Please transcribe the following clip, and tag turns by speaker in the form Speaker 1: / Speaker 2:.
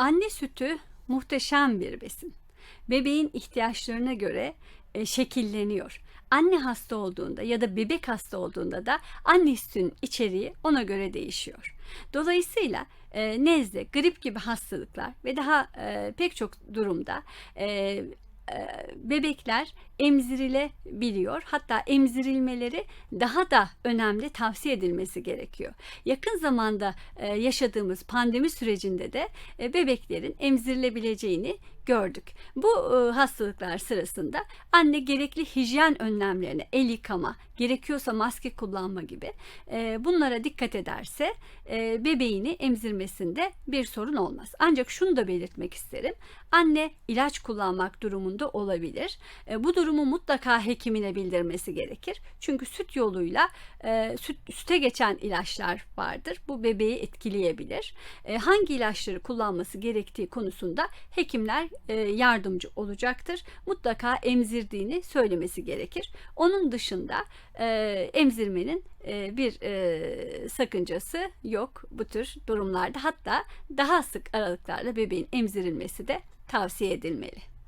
Speaker 1: Anne sütü muhteşem bir besin. Bebeğin ihtiyaçlarına göre e, şekilleniyor. Anne hasta olduğunda ya da bebek hasta olduğunda da anne sütünün içeriği ona göre değişiyor. Dolayısıyla e, nezle, grip gibi hastalıklar ve daha e, pek çok durumda e, bebekler emzirilebiliyor. Hatta emzirilmeleri daha da önemli tavsiye edilmesi gerekiyor. Yakın zamanda e, yaşadığımız pandemi sürecinde de e, bebeklerin emzirilebileceğini gördük. Bu e, hastalıklar sırasında anne gerekli hijyen önlemlerine el yıkama, gerekiyorsa maske kullanma gibi e, bunlara dikkat ederse e, bebeğini emzirmesinde bir sorun olmaz. Ancak şunu da belirtmek isterim. Anne ilaç kullanmak durumunda olabilir. E, bu durumu mutlaka hekimine bildirmesi gerekir. Çünkü süt yoluyla e, süt, süte geçen ilaçlar vardır. Bu bebeği etkileyebilir. E, hangi ilaçları kullanması gerektiği konusunda hekimler e, yardımcı olacaktır. Mutlaka emzirdiğini söylemesi gerekir. Onun dışında e, emzirmenin e, bir e, sakıncası yok bu tür durumlarda. Hatta daha sık aralıklarla bebeğin emzirilmesi de tavsiye edilmeli.